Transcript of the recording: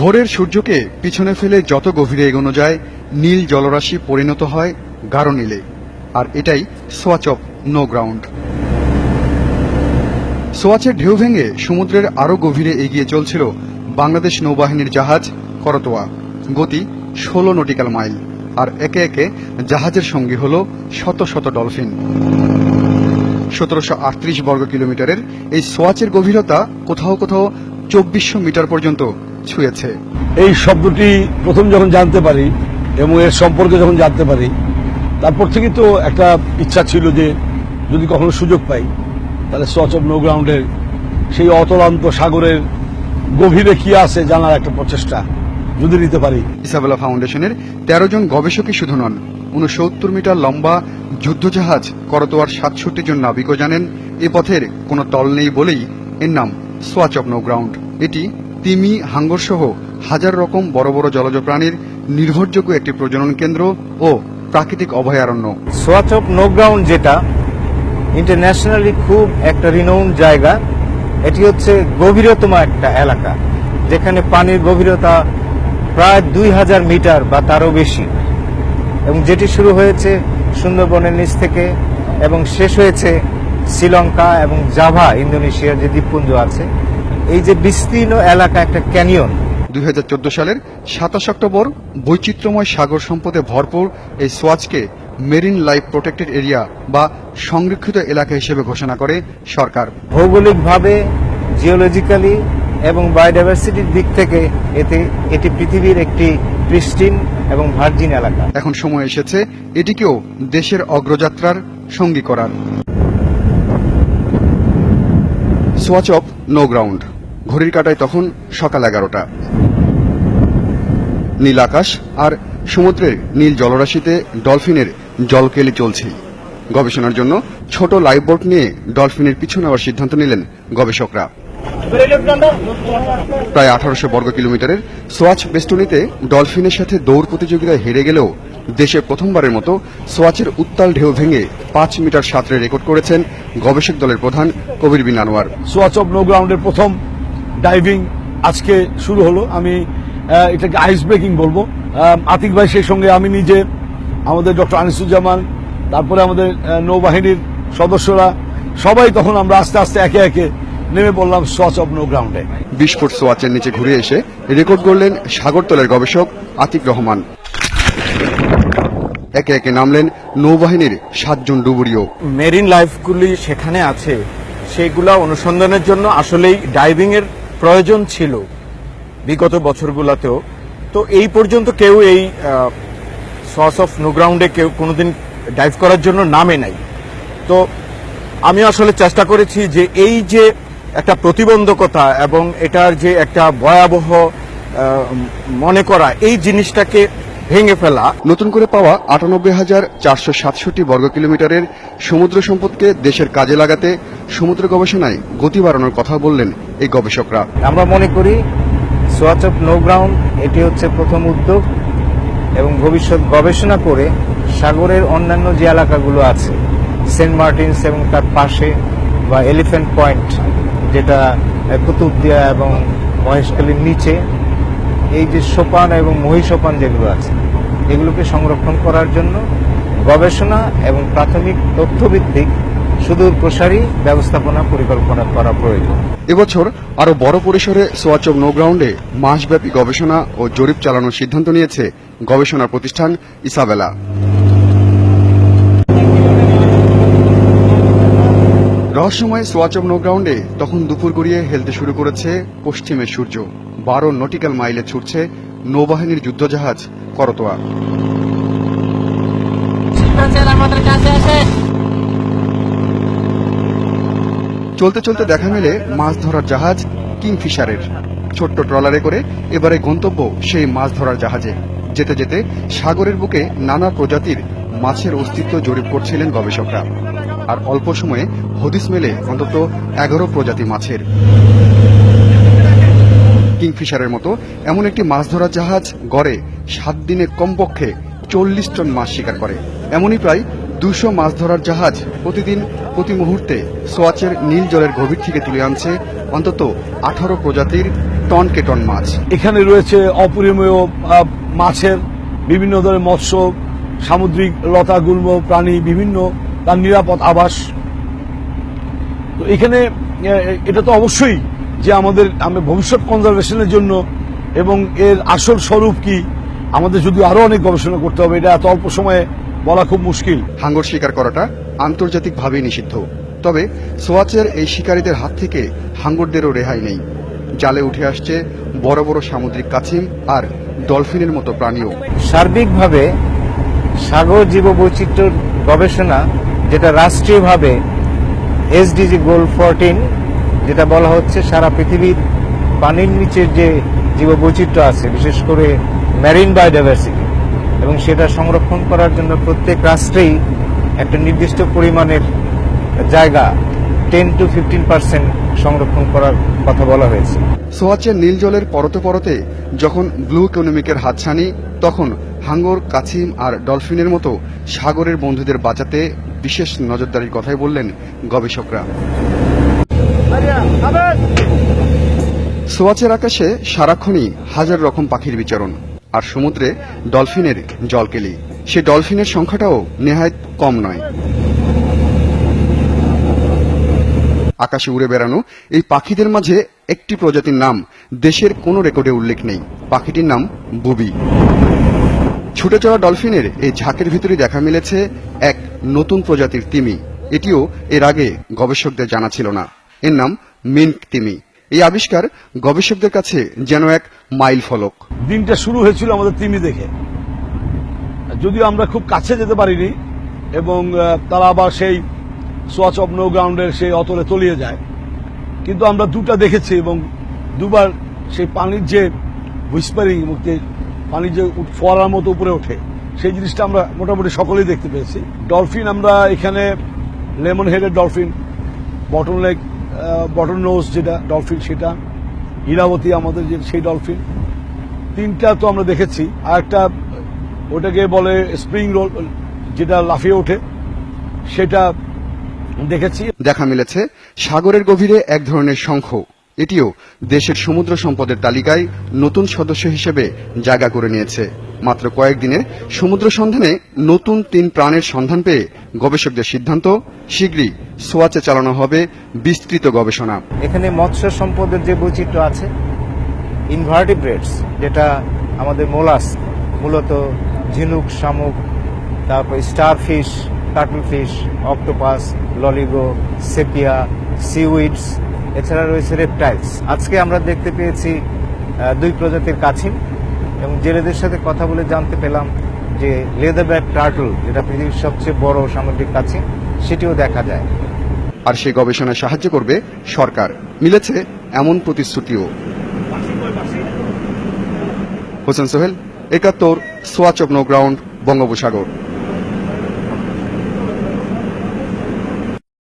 ভোরের সূর্যকে পিছনে ফেলে যত গভীরে এগোনো যায়, নীল জলরাশি পরিণত হয় গাঢ় নীলে। আর এটাই সোয়াচ অফ নো গ্রাউন্ড সোয়াচের ঢেউ ভেঙে সমুদ্রের আরও গভীরে এগিয়ে চলছিল বাংলাদেশ নৌবাহিনীর জাহাজ করতোয়া। গতি ষোলো নটিক্যাল মাইল। আর একে একে জাহাজের সঙ্গী হল শত শত ডলফিন। সতেরোশো আটত্রিশ বর্গ কিলোমিটারের এই সোয়াচের গভীরতা কোথাও কোথাও চব্বিশশো মিটার পর্যন্ত ছুঁয়েছে। এই শব্দটি প্রথম যখন জানতে পারি এবং এর সম্পর্কে যখন জানতে পারি তারপর থেকে তো একটা ইচ্ছা ছিল যে যদি কখনো সুযোগ পাই তাহলে সচ অফ নো গ্রাউন্ডের সেই অতলান্ত সাগরের গভীরে কি আছে জানার একটা প্রচেষ্টা যদি নিতে পারি। ইসাবেলা ফাউন্ডেশনের তেরো জন গবেষকই শুধু নন উনসত্তর মিটার লম্বা যুদ্ধজাহাজ করতোয়ার সাতষট্টি জন নাবিকও জানেন এ পথের কোনো তল নেই বলেই এর নাম সোয়াচ অফ নো গ্রাউন্ড এটি তিমি, হাঙ্গর সহ হাজার রকম বড় বড় জলজ প্রাণীর নির্ভরযোগ্য একটি প্রজনন কেন্দ্র ও প্রাকৃতিক অভয়ারণ্য। সোয়াচ অফ নো গ্রাউন্ড যেটা ইন্টারন্যাশনালি খুব একটা রিনাউন্ড জায়গা, এটি হচ্ছে গভীরতম একটা এলাকা, যেখানে পানির গভীরতা প্রায় দুই হাজার মিটার বা তারও বেশি। এবং যেটি শুরু হয়েছে সুন্দরবনের নিচ থেকে এবং শেষ হয়েছে শ্রীলঙ্কা এবং জাভা ইন্দোনেশিয়ার যে দ্বীপপুঞ্জ আছে এই যে বিস্তীর্ণ এলাকা একটা ক্যানিয়ন। দুই হাজার চোদ্দ সালের সাতাশ অক্টোবর বৈচিত্র্যময় সাগর সম্পদে ভরপুর এই সোয়াজকে মেরিন লাইফ প্রোটেক্টেড এরিয়া বা সংরক্ষিত এলাকা হিসেবে ঘোষণা করে সরকার। ভৌগোলিকভাবে জিওলজিক্যালি এবং বায়োডাইভার্সিটির দিক থেকে এতে এটি পৃথিবীর একটি প্রিস্টিন এবং ভার্জিন এলাকা। এখন সময় এসেছে এটিকেও দেশের অগ্রযাত্রার সঙ্গী করার। সোয়াচ অফ নো গ্রাউন্ড ঘড়ির কাটায় তখন সকাল এগারোটা। নীল আকাশ আর সমুদ্রের নীল জলরাশিতে ডলফিনের জলকেলি চলছে। গবেষণার জন্য ছোট লাইফ বোট নিয়ে ডলফিনের পিছু নেওয়ার সিদ্ধান্ত নিলেন গবেষকরা। প্রায় আঠারোশো বর্গ কিলোমিটারের সোয়াচ বেষ্টনীতে ডলফিনের সাথে দৌড় প্রতিযোগিতায় হেরে গেলেও দেশে প্রথমবারের মতো সোয়াচের উত্তাল ঢেউ ভেঙে পাঁচ মিটার সাঁতরে রেকর্ড করেছেন গবেষক দলের প্রধান Kabir bin Anwar. Swatch of no গ্রাউন্ডের প্রথম ডাইভিং আজকে শুরু হলো। আমি এটাকে আইস ব্রেকিং বলব। আতিক ভাই সেই সঙ্গে আমি নিজে আমাদের ডক্টর আনিসুজ্জামান তারপরে আমাদের নৌবাহিনীর সদস্যরা সবাই তখন আমরা আস্তে আস্তে একে একে নেমে পড়লাম সোয়াচ অফ নো গ্রাউন্ডে। বিশ ফুট সোয়াচের নিচে ঘুরে এসে রেকর্ড করলেন সাগরতলের গবেষক আতিক রহমান। একে একে নামলেন নৌবাহিনীর সাতজন ডুবুরিও। মেরিন লাইফগুলি সেখানে আছে। সেইগুলা অনুসন্ধানের জন্য আসলেই ডাইভিং এর প্রয়োজন ছিল বিগত বছরগুলোতেও। তো এই পর্যন্ত কেউ এই সস অফ নো গ্রাউন্ডে কেউ কোনোদিন ডাইভ করার জন্য নামে নাই। তো আমি আসলে চেষ্টা করেছি যে এই যে একটা প্রতিবন্ধকতা এবং এটার যে একটা ভয়াবহ মনে করা, এই জিনিসটাকে ভেঙে ফেলা। নতুন করে পাওয়া আটানব্বই হাজার চারশো সাতষট্টি বর্গ কিলোমিটারের সমুদ্র সম্পদকে দেশের কাজে লাগাতে সমুদ্র গবেষণায় গতি বাড়ানোর কথা বললেন এই গবেষকরা। আমরা মনে করি সোয়াচ অফ নো গ্রাউন্ড এটি হচ্ছে প্রথম উদ্যোগ এবং ভবিষ্যৎ গবেষণা করে সাগরের অন্যান্য যে এলাকাগুলো আছে সেন্ট মার্টিনস এবং তার পাশে বা এলিফ্যান্ট পয়েন্ট যেটা কুতুবদিয়া এবং মহেশখালীর নিচে এই যে সোপান এবং মহিষোপান যেগুলো আছে এগুলোকে সংরক্ষণ করার জন্য গবেষণা এবং প্রাথমিক তথ্যভিত্তিক সুদূর প্রসারী ব্যবস্থাপনা পরিকল্পনা করা প্রয়োজন। এবছর আরও বড় পরিসরে সোয়াচ অব নো গ্রাউন্ডে মাসব্যাপী গবেষণা ও জরিপ চালানোর সিদ্ধান্ত নিয়েছে গবেষণা প্রতিষ্ঠান ইসাবেলা। রহস্যময় সোয়াচ অব নো গ্রাউন্ডে তখন দুপুর গড়িয়ে হেলতে শুরু করেছে পশ্চিমের সূর্য। বারো নটিক্যাল মাইলে ছুটছে নৌবাহিনীর যুদ্ধজাহাজ, করতোয়া। চলতে চলতে দেখা মেলে মাছ ধরার জাহাজ কিংফিশারের। ছোট্ট ট্রলারে করে এবারে গন্তব্য সেই মাছ ধরার জাহাজে। যেতে যেতে সাগরের বুকে নানা প্রজাতির মাছের অস্তিত্ব জরিপ করছিলেন গবেষকরা। আর অল্প সময়ে হদিস মেলে অন্তত এগারো প্রজাতি মাছের। কিংফিশারের মতো এমন একটি মাছ ধরার জাহাজ গড়ে সাত দিনে কমপক্ষে চল্লিশ টন মাছ শিকার করে। এমনই প্রায় দুশো মাছ ধরার জাহাজ প্রতিদিন, প্রতি মুহূর্তে সোয়াচের নীল জলের গভীর থেকে তুলে আনছে অন্তত আঠারো প্রজাতির টন কে টন মাছ। এখানে রয়েছে অপরিমেয় মাছের বিভিন্ন ধরনের মৎস্য, সামুদ্রিক লতা, গুল্ম, প্রাণী, বিভিন্ন তার নিরাপদ আবাস। তো এখানে এটা তো অবশ্যই যে আমাদের আমরা ভবিষ্যৎ কনজারভেশনের জন্য এবং এর আসল স্বরূপ কি আমাদের যদি আরও অনেক গবেষণা করতে হবে এটা এত অল্প সময়ে বলা খুব মুশকিল। হাঙ্গর শিকার করাটা আন্তর্জাতিকভাবে নিষিদ্ধ। তবে সোয়াচের এই শিকারীদের হাত থেকে হাঙ্গরদেরও রেহাই নেই। জালে উঠে আসছে বড় বড় সামুদ্রিক কাছিম আর ডলফিনের মতো প্রাণীও। সার্বিকভাবে সাগর জীব জীববৈচিত্র্য গবেষণা যেটা রাষ্ট্রীয়ভাবে এসডিজি গোল ফোরটিন যেটা বলা হচ্ছে সারা পৃথিবীর পানির নিচের যে জীববৈচিত্র্য আছে, বিশেষ করে ম্যারিন বায়োডাইভার্সিটি এবং সেটা সংরক্ষণ করার জন্য প্রত্যেক রাষ্ট্রেই একটা নির্দিষ্ট পরিমাণের জায়গা টেন টু ফিফটিন পার্সেন্ট সংরক্ষণ করার কথা বলা হয়েছে। সোয়াচের নীল জলের পরতে পরতে যখন ব্লু ইকোনমিকের হাতছানি, তখন হাঙ্গর, কাছিম আর ডলফিনের মতো সাগরের বন্ধুদের বাঁচাতে বিশেষ নজরদারির কথাই বললেন গবেষকরা। সোয়াচের আকাশে সারাক্ষণই হাজার রকম পাখির বিচরণ, আর সমুদ্রে ডলফিনের জলকেলি। সে ডলফিনের সংখ্যাটাও নেহায়ত কম নয়। আকাশে উড়ে বেড়ানো এই পাখিদের মাঝে একটি প্রজাতির নাম দেশের কোনো রেকর্ডে উল্লেখ নেই। পাখিটির নাম বুবি। ছুটে চলা ডলফিনের এই ঝাঁকের ভিতরে দেখা মিলেছে এক নতুন প্রজাতির তিমি। এটিও এর আগে গবেষকদের জানা ছিল না। এর নাম মিন্ক তিমি। এই আবিষ্কার গবেষকদের কাছে যেন এক মাইল ফলক। দিনটা শুরু হয়েছিল আমাদের তিমি দেখে। যদিও আমরা খুব কাছে যেতে পারিনি এবং তারা আবার সেই সোয়াচ অফ নো গ্রাউন্ডের সেই অতলে তলিয়ে যায়। কিন্তু আমরা দুটা দেখেছি এবং দুবার সেই পানির যে হুইসপারিং এবং পানির যে ফোয়ারার মতো উপরে ওঠে, সেই জিনিসটা আমরা মোটামুটি সকলেই দেখতে পেয়েছি। ডলফিন আমরা এখানে লেমন হেডের ডলফিন বটন লেগ বটন নোজ যেটা, ডলফিন সেটা ইরাবতী আমাদের যে সেই ডলফিন। তিনটা তো আমরা দেখেছি। আর একটা ওটাকে বলে স্প্রিং রোল, যেটা লাফিয়ে ওঠে, সেটা দেখেছি। দেখা মিলেছে। সাগরের গভীরে এক ধরনের শঙ্খ। এটিও দেশের সমুদ্র সম্পদের তালিকায় নতুন সদস্য হিসেবে জায়গা করে নিয়েছে। মাত্র কয়েকদিনের সমুদ্র সন্ধানে নতুন তিন প্রাণের সন্ধান পেয়ে গবেষকদের সিদ্ধান্ত, শীঘ্রই সোয়াচে চালানো হবে বিস্তৃত গবেষণা। এখানে মৎস্য সম্পদের যে বৈচিত্র্য আছে ইনভার্টিব্রেটস যেটা আমাদের মোলাস, মূলত ঝিনুক, শামুক, তারপর star fish starfish cuttlefish octopus Loligo sepia seaweeds এছাড়া রয়েছে রেপটাইলস আজকে আমরা দেখতে পেয়েছি দুই প্রজাতির কাছিম এবং জেলেদের সাথে কথা বলে জানতে পেলাম যে লেদার ব্যাক টার্টল, যেটা পৃথিবীর সবচেয়ে বড় সামুদ্রিক কাছিম, সেটিও দেখা যায়। আর সেই গবেষণায় সাহায্য করবে সরকার। মিলেছে এমন প্রতিশ্রুতিও। হোসেন সোহেল, একাত্তর সোয়াচ অব গ্রাউন্ড, বঙ্গোপসাগর।